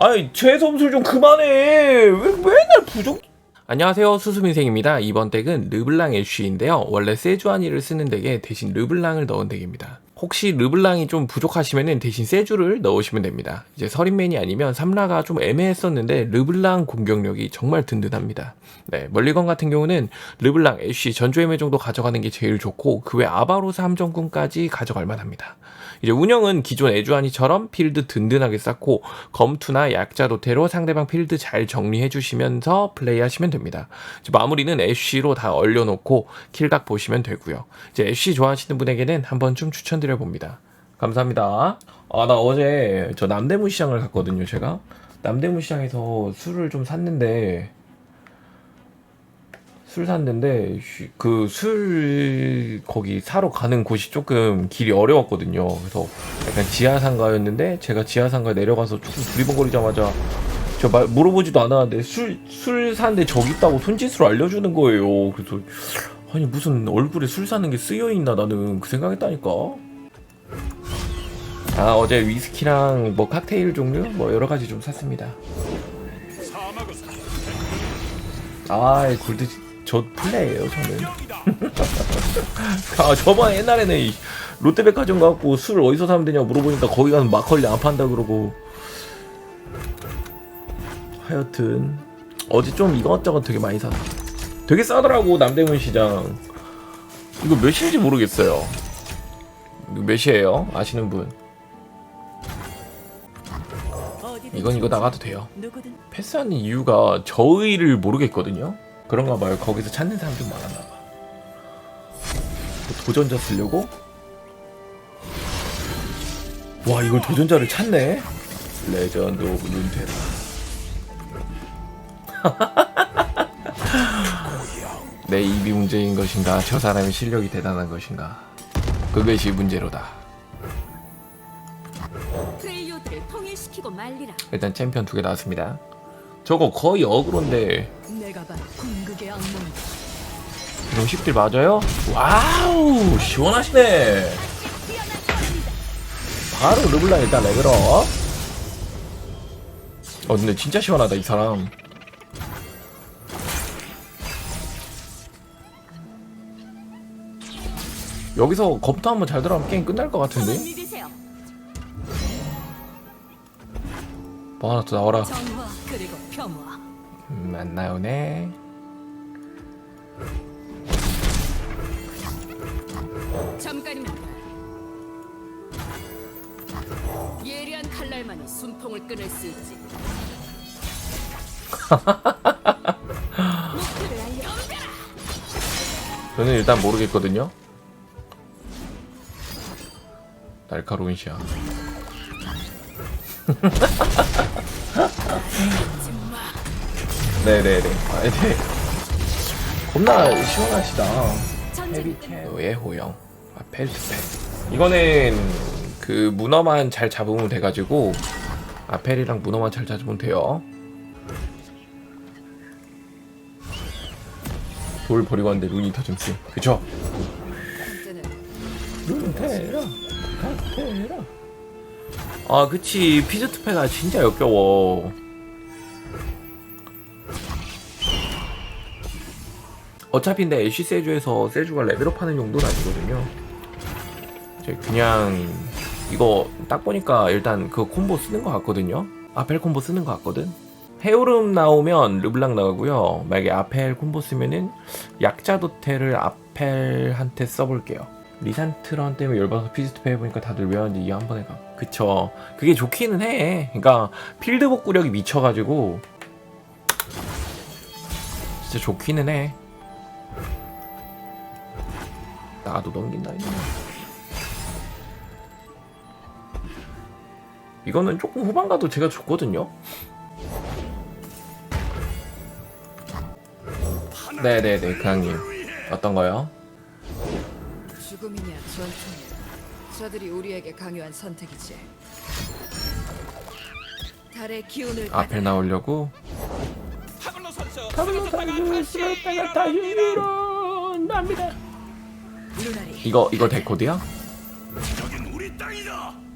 아이 재섬술 좀 그만해. 왜 맨날 부족? 안녕하세요 수수민생입니다. 이번 덱은 르블랑 애쉬인데요. 원래 세주아니를 쓰는 덱에 대신 르블랑을 넣은 덱입니다. 혹시 르블랑이 좀 부족하시면 대신 세주를 넣으시면 됩니다. 이제 서린맨이 아니면 삼라가 좀 애매했었는데 르블랑 공격력이 정말 든든합니다. 네, 멀리건 같은 경우는 르블랑 애쉬 전조애매 정도 가져가는 게 제일 좋고 그 외 아바로스 함정군까지 가져갈 만합니다. 이제 운영은 기존 에주아니처럼 필드 든든하게 쌓고 검투나 약자 도태로 상대방 필드 잘 정리해 주시면서 플레이하시면 됩니다. 이제 마무리는 애쉬로 다 얼려놓고 킬각 보시면 되고요. 이제 애쉬 좋아하시는 분에게는 한번 좀 추천드려 봅니다. 감사합니다. 아 나 어제 저 남대문 시장을 갔거든요. 제가 남대문 시장에서 술을 좀 샀는데 술 샀는데 그 술 거기 사러 가는 곳이 조금 길이 어려웠거든요. 그래서 약간 지하상가였는데 제가 지하상가 내려가서 조금 두리번거리자마자 저 말, 물어보지도 않았는데 술 술 사는데 저기 있다고 손짓으로 알려주는 거예요. 그래서 아니 무슨 얼굴에 술 사는 게 쓰여 있나 나는 그 생각했다니까. 아 어제 위스키랑 뭐 칵테일 종류 뭐 여러 가지 좀 샀습니다. 아 골드 저 플레이예요 저는. 아 저번 옛날에는 이 롯데백화점 가고 술 어디서 사면 되냐고 물어보니까 거기 가면 막걸리 안 판다 그러고. 하여튼 어제 좀 이것저것 되게 많이 샀어. 되게 싸더라고 남대문 시장. 이거 몇인지 모르겠어요. 이거 몇이에요? 아시는 분? 이건 이거 나가도 돼요. 패스하는 이유가 저의를 모르겠거든요. 그런가 봐요. 거기서 찾는 사람 좀 많았나 봐. 뭐 도전자 쓰려고? 와 이걸 도전자를 찾네. 레전드 오브 룬테라. 내 입이 문제인 것인가? 저 사람의 실력이 대단한 것인가? 그것이 문제로다. 일단 챔피언 두 개 나왔습니다. 저거 거의 어그로인데 50딜 맞아요? 와우 시원하시네. 바로 르블라 일단 레그러 어 근데 진짜 시원하다 이 사람. 여기서 검토 한번 잘 들어가면 게임 끝날 것 같은데? 뭐 하나 더 나와라. 음, 안 나오네. 돼. 예리한 칼날만이 숨통을 끊을 수 있지. 목표를 알려. 저는 일단 모르겠거든요 날카로운 시야 네네네 아, 네. 겁나 시원하시다 헤비캐의 호영 아, 펠트팩 이거는 그 문어만 잘 잡으면 돼가지고 아펠이랑 문어만 잘 잡으면 돼요. 돌 버리고 왔는데 룬이 더 좀쓰 그쵸? 룬테라. 룬테라. 아 그치. 피즈트패가 진짜 역겨워. 어차피 근데 애쉬 세주에서 세주가 레벨업 하는 용도는 아니거든요 그냥 이거 딱 보니까 일단 그 콤보 쓰는 것 같거든요. 아펠 콤보 쓰는 것 같거든. 헤오름 나오면 르블랑 나가고요. 만약에 아펠 콤보 쓰면은 약자 도태를 아펠한테 써볼게요. 리산트런 때문에 열받아서 피지트페 해보니까 다들 왜 하는지 이해 한 번에 가. 그쵸. 그게 좋기는 해. 그러니까 필드 복구력이 미쳐가지고 진짜 좋기는 해. 나도 넘긴다 이거 이거는 조금 후반 가도 제가 좋거든요. 네네네 그랑님. 어떤 거요? 죽음이냐 전투냐. 저들이 우리에게 강요한 선택이지. 달의 기운을 앞에 나오려고? 타블로 선수 타블로 선수 다 일어납니다. 이거 이거 데코드야? 여긴 우리 땅이다.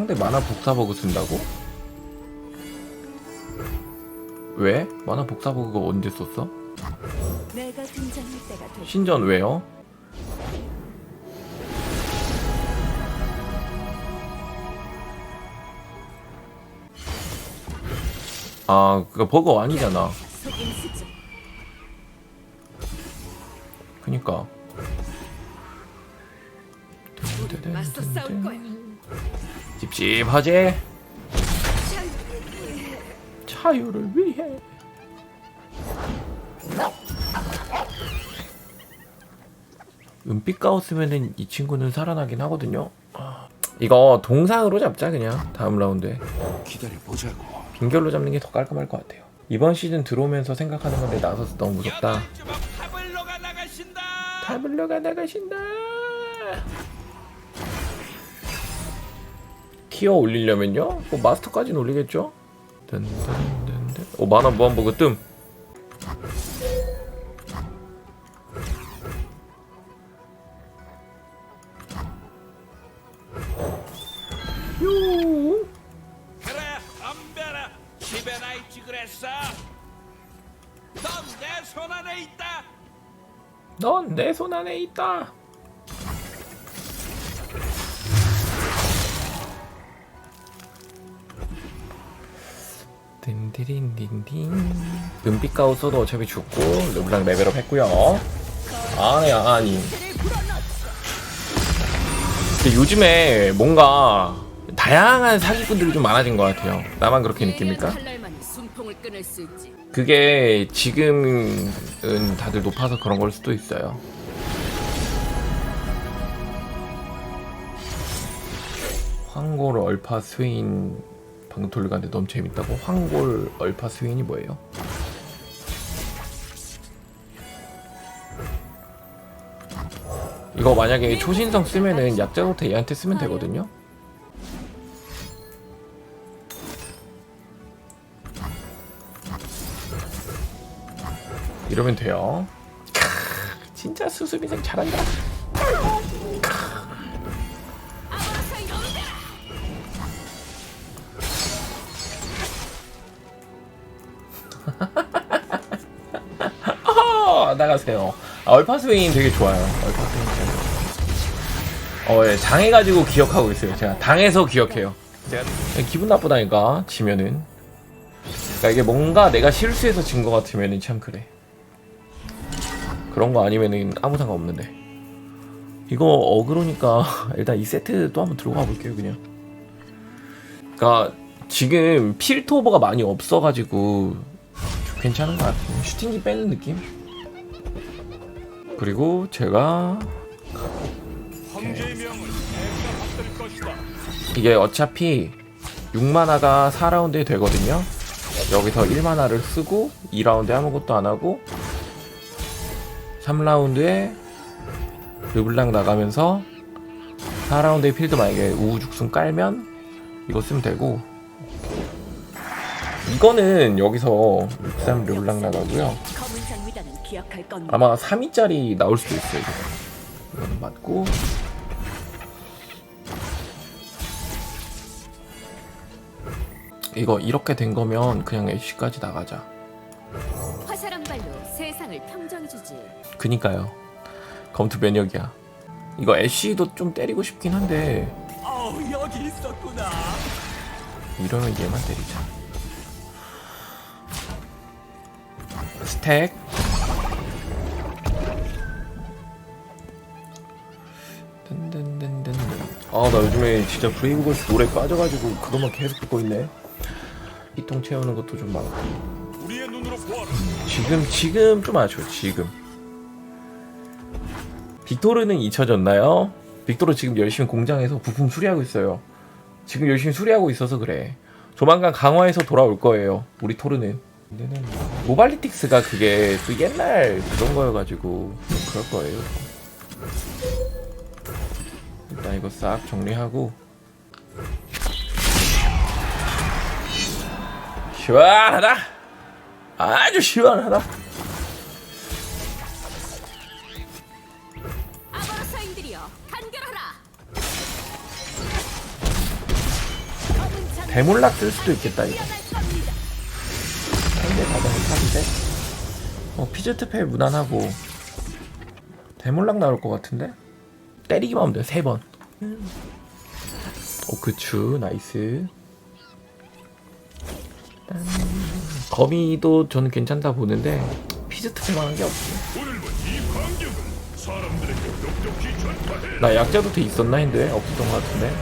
상대 만화 복사버그 쓴다고? 왜? 만화 복사버그가 언제 썼어? 신전 왜요? 아, 그 버거 아니잖아. 그니까. 맞서 싸울 거야. 찝찝하지? 자유를 위해. 은빛 가웠으면은 이 친구는 살아나긴 하거든요. 아, 이거 동상으로 잡자 그냥 다음 라운드에 기다려 보자고. 빈결로 잡는 게 더 깔끔할 것 같아요. 이번 시즌 들어오면서 생각하는 건데 나서서 너무 무섭다. 파블로가 나가신다. 타블로가 나가신다. 티어 올리려면요? 뭐 마스터까지는 올리겠죠? 든든든든. 오 만화 무한버그 뜸. 요. 그래 덤벼라. 집에 나 있지 그랬어. 넌 내 손 안에 있다. 넌 내 손 안에 있다. 디린딘딘 은빛 가우서도 어차피 죽고 르블랑 레벨업 했고요. 아니 아니. 근데 요즘에 뭔가 다양한 사기꾼들이 좀 많아진 것 같아요. 나만 그렇게 느낍니까? 그게 지금은 다들 높아서 그런 걸 수도 있어요. 황골 얼파 스웨인 방금 돌려 갔는데 너무 재밌다고? 황골 얼파 스웨인이 뭐예요? 이거 만약에 초신성 쓰면은 약자 노트 얘한테 쓰면 되거든요? 이러면 돼요. 크, 진짜 수수비생 잘한다. 아, 나가세요. 아, 얼파 스웨인 되게 좋아요. 얼파 스웨인 되게 좋아요. 어, 예, 당해가지고 기억하고 있어요. 제가 당해서 기억해요. 제가 기분 나쁘다니까 지면은. 그러니까 이게 뭔가 내가 실수해서 진 것 같으면은 참 그래. 그런 거 아니면은 아무 상관 없는데. 이거 어그로니까 일단 이 세트 또 한번 들어가 볼게요 그냥. 그러니까 지금 필터 오버가 많이 없어가지고 괜찮은 것 같아요. 슈팅기 빼는 느낌. 그리고 제가. 이게 어차피 6만화가 4라운드에 되거든요. 여기서 1만화를 쓰고 2라운드에 아무것도 안 하고 3라운드에 르블랑 나가면서 4라운드에 필드 만약에 우후죽순 깔면 이거 쓰면 되고 이거는 여기서 63 르블랑 나가고요. 기억할 겁니다. 아마 3위짜리 나올 수도 있어요. 이거. 이거는 맞고 이거 이렇게 된 거면 그냥 애쉬까지 나가자. 화살 한 발로 세상을 평정해주지. 그니까요. 검투 면역이야. 이거 애쉬도 좀 때리고 싶긴 한데 어 여기 있었구나. 이러면 얘만 때리자. 스택. 든든든든. 아, 나 요즘에 진짜 브레이브걸스 노래 빠져가지고 그것만 계속 듣고 있네. 피통 채우는 것도 좀 많고. 우리의 눈으로 보아라. 지금, 지금 좀 아쉬워, 지금. 빅토르는 잊혀졌나요? 빅토르 지금 열심히 공장에서 부품 수리하고 있어요. 지금 열심히 수리하고 있어서 그래. 조만간 강화해서 돌아올 거예요. 우리 토르는. 근데는 모발리틱스가 그게 또 옛날 그런 거여가지고 좀 그럴 거예요. 일단 이거 싹 정리하고. 시원하다. 아주 시원하다. 대몰락 쓸 수도 있겠다 이거. 상대 가방을 사는데? 어 피즈트페 무난하고. 대몰락 나올 것 같은데? 때리기만 하면 돼 세번 오 그추 나이스 딴. 거미도 저는 괜찮다 보는데 피즈트페만 한 게 없어 나 약자도 돼 있었나 했는데 없었던 것 같은데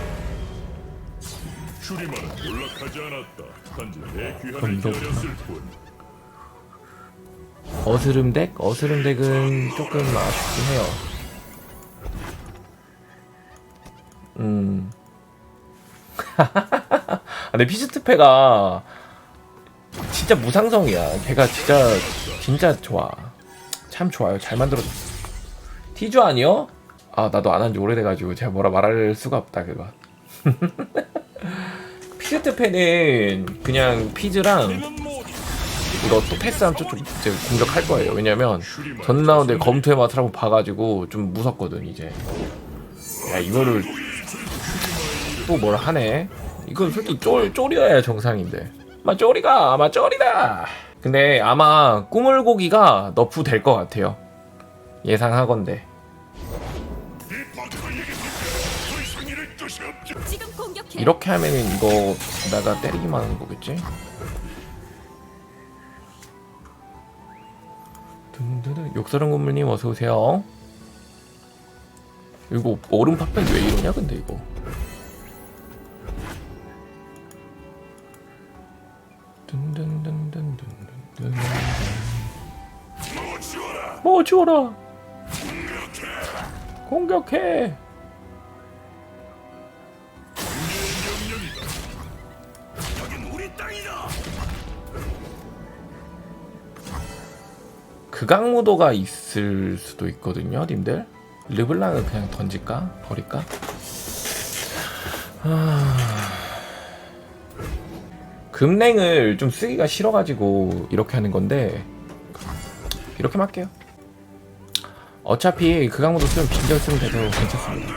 슈리만은. 어스름 덱? 어스름 덱은 조금 아쉽긴 해요. 음. 아, 근데 피스트페가 진짜 무상성이야. 걔가 진짜 진짜 좋아. 참 좋아요. 잘 만들어졌어. 티주 아니요? 아 나도 안 한 지 오래돼가지고 제가 뭐라 말할 수가 없다 그거. 피스트페는 그냥 피즈랑 이거 또 패스하면 좀 이제 공격할 거예요. 왜냐면 전 라운드에 검토의 맛을 한번 봐가지고 좀 무섭거든 이제. 야 이거를 또 뭘 하네. 이건 솔직히 쫄 쫄이어야 정상인데. 마 쫄이가 아마 쫄이다. 근데 아마 꾸물고기가 너프 될 것 같아요. 예상하건데. 이렇게 하면은 이거 내가 때리기만 하는 거겠지? 욕설은 건물님 어서 오세요. 이거 얼음 팝변 왜 이러냐 근데 이거. 뭐 지워라. 공격해. 극악무도가 있을 수도 있거든요, 님들. 르블랑을 그냥 던질까? 버릴까? 아... 금랭을 좀 쓰기가 싫어가지고 이렇게 하는 건데 이렇게 할게요. 어차피 극악무도 쓰면 빈결 쓰면 돼서 괜찮습니다.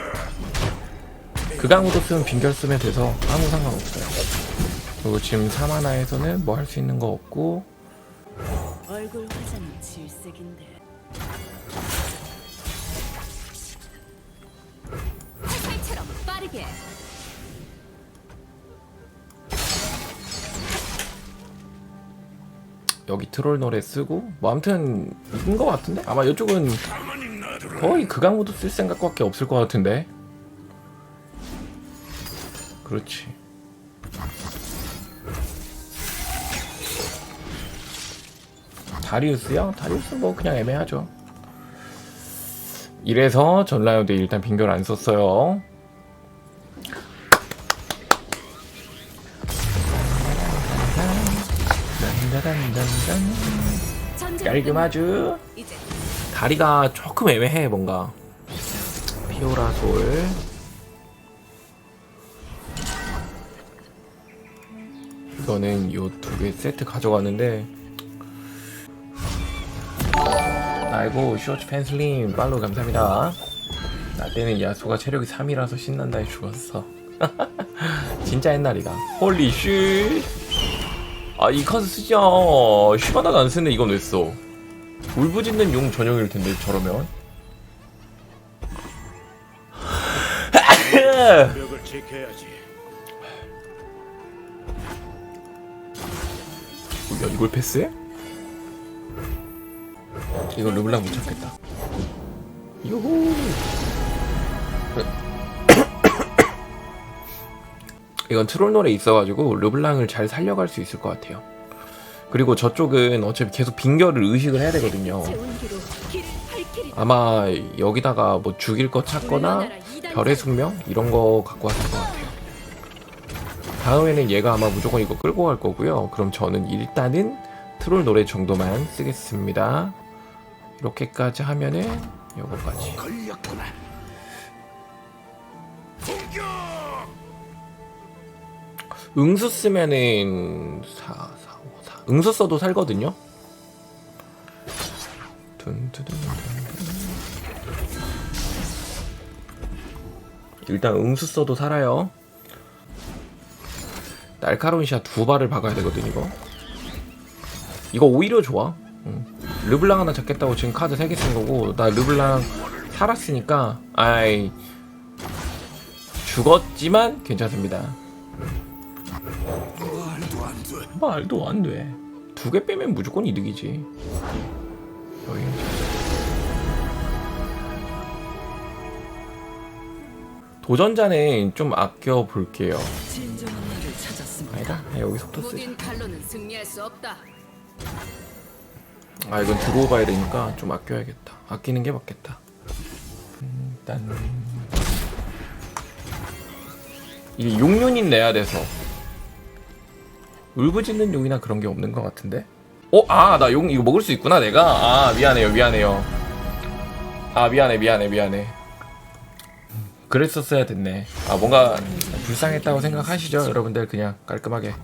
극악무도 쓰면 빈결 쓰면 돼서 아무 상관없어요. 그리고 지금 3하나에서는 뭐 할 수 있는 거 없고 얼굴 화장은 질색인데. 화살처럼 빠르게. 여기 트롤 노래 쓰고 뭐 아무튼 이긴 것 같은데? 아마 이쪽은 거의 극악무도 쓸 생각밖에 없을 것 같은데. 그렇지. 다리우스요? 다리우스 뭐 그냥 애매하죠. 이래서 전라요대 일단 빙결 안 썼어요 깔끔하죠? 다리가 조금 애매해 뭔가. 피오라 솔 이거는 요 두 개 세트 가져갔는데. 아이고 쇼츠 팬슬림 팔로우 감사합니다. 나 때는 야수가 체력이 3이라서 신난다 해 죽었어. 진짜 옛날이다. 홀리 슈 아, 이 카드 쓰죠. 쉬바나도 안 쓰는데 이건 왜 써? 울부짖는 용 전용일 텐데 저러면. 벽을 지켜야지. 야, 이걸 패스해? 이거 르블랑 못 찾겠다. 요호. 이건 트롤 노래 있어가지고 르블랑을 잘 살려갈 수 있을 것 같아요. 그리고 저쪽은 어차피 계속 빙결을 의식을 해야 되거든요. 아마 여기다가 뭐 죽일 거 찾거나 별의 숙명 이런 거 갖고 왔을 것 같아요. 다음에는 얘가 아마 무조건 이거 끌고 갈 거고요. 그럼 저는 일단은 트롤 노래 정도만 쓰겠습니다. 이렇게까지 하면은 요거까지. 응수 쓰면은 4, 4, 5, 4. 응수 써도 살거든요. 일단 응수 써도 살아요. 날카로운 샷두 발을 박아야 되거든 이거 이거 오히려 좋아 응. 르블랑 하나 잡겠다고 지금 카드 3개 쓴 거고 나 르블랑 살았으니까 아이 죽었지만 괜찮습니다 말도 안 돼. 두 개 빼면 무조건 이득이지. 여기. 도전자는 좀 아껴 볼게요. 아니다. 그냥 여기 속도 쓰자. 아 이건 들어오 봐야 되니까 좀 아껴야겠다. 아끼는 게 맞겠다. 일단. 이게 용윤인 내야 돼서 울부짖는 용이나 그런 게 없는 것 같은데 어? 아 나 용 이거 먹을 수 있구나 내가 아 미안해요 미안해요 아 미안해 미안해 미안해 그랬었어야 됐네 아 뭔가 불쌍했다고 생각하시죠 여러분들 그냥 깔끔하게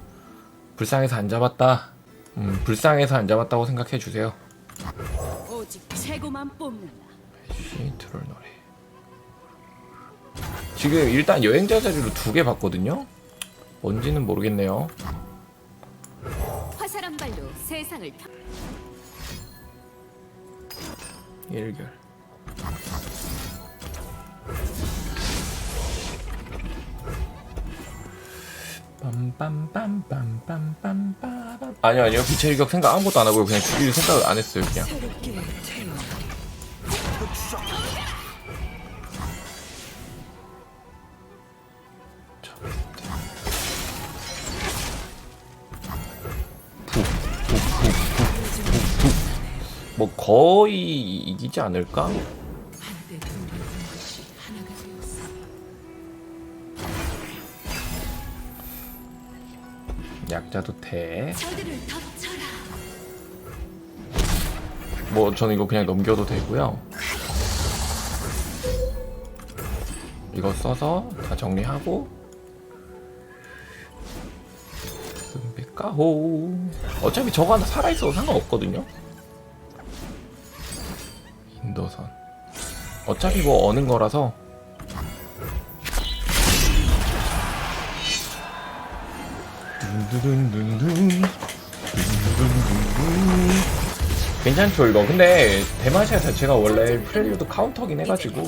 불쌍해서 안 잡았다 음, 불쌍해서 안 잡았다고 생각해 주세요. 오직 최고만 뽑는다. 트롤 노래. 지금 일단 여행자 자리로 두 개 봤거든요. 뭔지는 모르겠네요. 사람 발로 세상을 펴. 일결. 빰빰빰빰빰빰빰 아니요 아니요 빛의 일격 생각 아무것도 안 하고요 그냥 죽일 생각을 안 했어요 그냥 거의 이기지 않을까? 약자도 돼. 뭐 저는 이거 그냥 넘겨도 되고요. 이거 써서 다 정리하고 끔백가호 어차피 저거 하나 살아있어도 상관없거든요. 인도선. 어차피 뭐 어는 거라서. 괜찮죠 이거. 근데 대마시아 자체가 원래 프렐리오드 카운터긴 해가지고.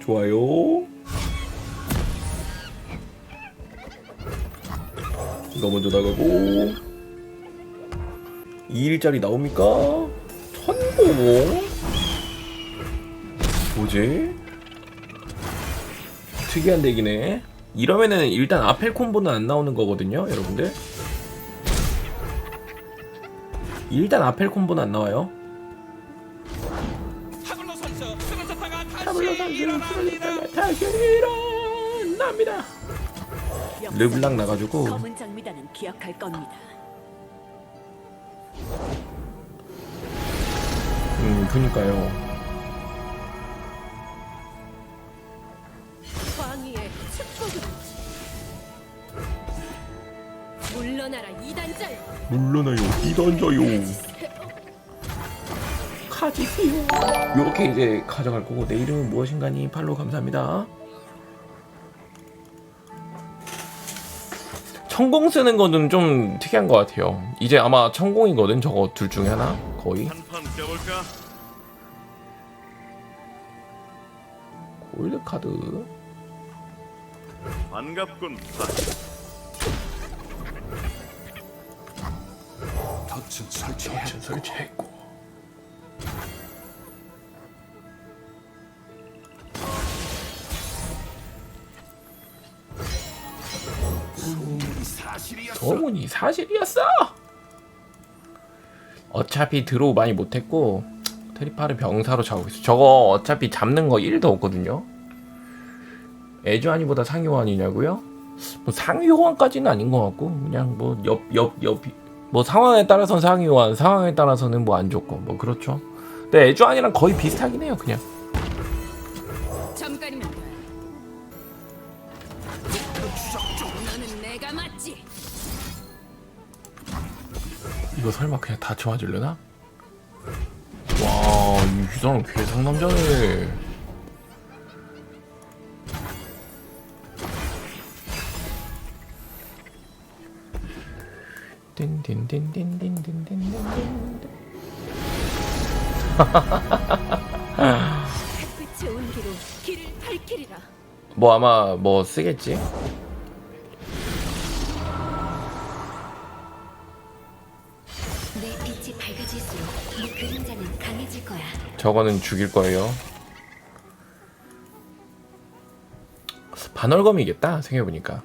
좋아요 이거 먼저 나가고 2일짜리 나옵니까? 천공 뭐지? 특이한 덱이네. 이러면은 일단 아펠 콤보는 안 나오는 거거든요, 여러분들. 일단 아펠 콤보는 안 나와요. 타블로 선수 다시 일어납니다. 르블랑 나가지고 검은 장미단은 기억할 겁니다. 음 그니까요. 광희의 축복으로. 물러나라 이단자여. 물러나요, 이던져요. 가지세요. 요렇게 이제 가져갈 거고 내 이름은 무엇인가니 팔로 우 감사합니다. 천공 쓰는 거는 좀 특이한 것 같아요. 이제 아마 천공이거든 저거 둘 중에 하나 거의. 한판? 골드 카드. 반갑군. 파. 덫은 설치했고. 소문이 사실이었어. 어차피 드로우 많이 못했고 트리파를 병사로 잡고 있어. 저거 어차피 잡는 거 1도 없거든요. 애주환이보다 상위호환이냐고요? 뭐 상위호환까지는 아닌 것 같고 그냥 뭐 옆 옆 옆 뭐 상황에 따라서는 상위호환, 상황에 따라서는 뭐 안 좋고 뭐 그렇죠. 근데 애주환이랑 거의 비슷하긴 해요 그냥. 이거 설마 그냥 다 좋아지려나? 와 이 사람 괴상남자네. 딘딘딘딘딘딘딘딘. 빛의 온기로 길을 밝히리라. 뭐 아마 뭐 쓰겠지? 저거는 죽일 거예요. 반월검이겠다 생각해보니까.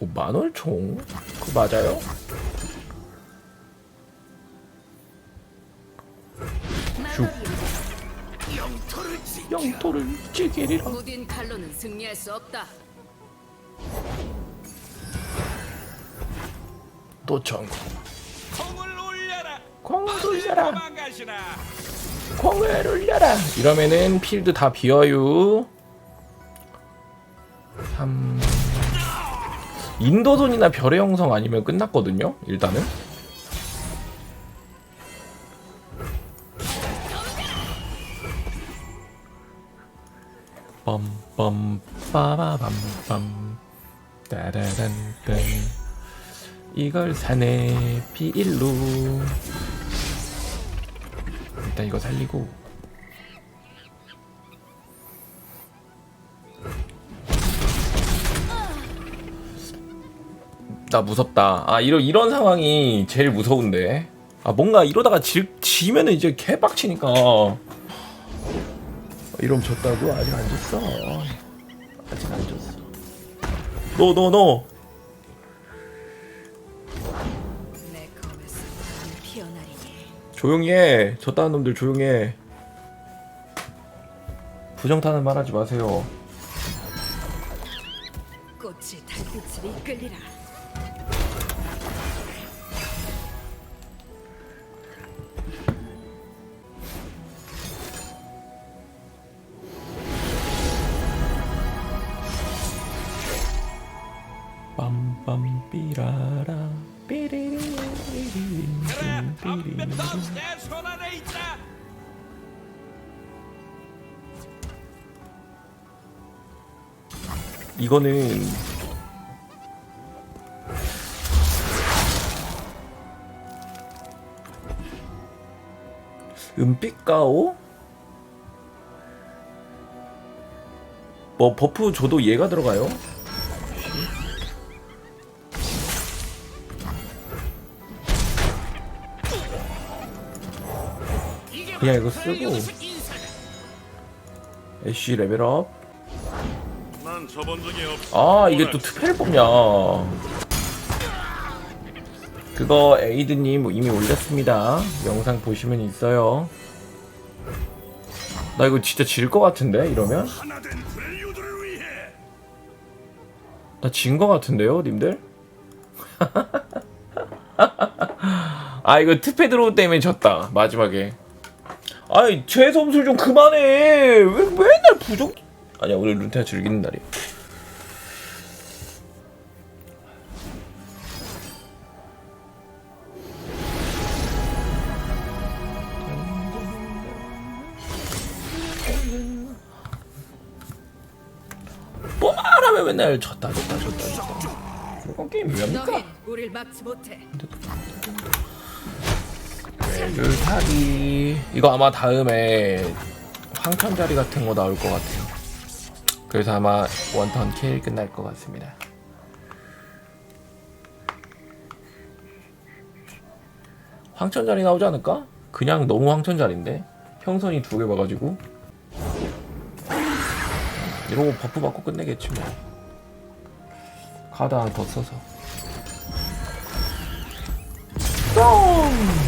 오 만월총? 그거 맞아요? 슉. 영토를 찌개리라. 무딘 칼로는 승리할 수 없다. 또 올려라. 공을 올려라. 도망가시나. 공을 올려라. 이러면은 필드 다 비어요. 3 인도손이나 별의 형성 아니면 끝났거든요. 일단은. 빰빰 빠바밤빰 따라란딴 이걸 사네 비일로 일단 이거 살리고. 나 무섭다. 아 이런 이런 상황이 제일 무서운데. 아 뭔가 이러다가 지, 지면은 이제 개빡치니까. 이러면 졌다고? 아직 안 졌어. 아직 안 졌어. 너너 너. 내 조용히 해. 저따는 놈들 조용히 해. 부정타는 말하지 마세요. 꽃이 달빛을 이끌리라. 있다. 이거는 은빛가오? 뭐 버프 줘도 얘가 들어가요? 그냥 이거 쓰고. 애쉬 레벨업. 난 저번 적이 없어. 아 이게 또 투패를 뽑냐 그거 에이드님 뭐 이미 올렸습니다. 영상 보시면 있어요. 나 이거 진짜 질 것 같은데 이러면? 하나된 프렐류드를 위해. 나 진 것 같은데요 님들? 아 이거 투패 드로우 때문에 졌다 마지막에 아이 재섬술 좀 그만해 왜 맨날 부족 아니야 오늘 룬테가 즐기는 날이야 뭐말하면 맨날 졌다 졌다 졌다 졌다 그런 게임이 왜합니까? 너희 우릴 막지 못해. 율타기 이거 아마 다음에 황천자리 같은 거 나올 것 같아요. 그래서 아마 원턴 킬 끝날 것 같습니다. 황천자리 나오지 않을까? 그냥 너무 황천자리인데? 형선이 두 개 봐가지고. 이러고 버프 받고 끝내겠지 뭐. 하나 더 써서. 뿅!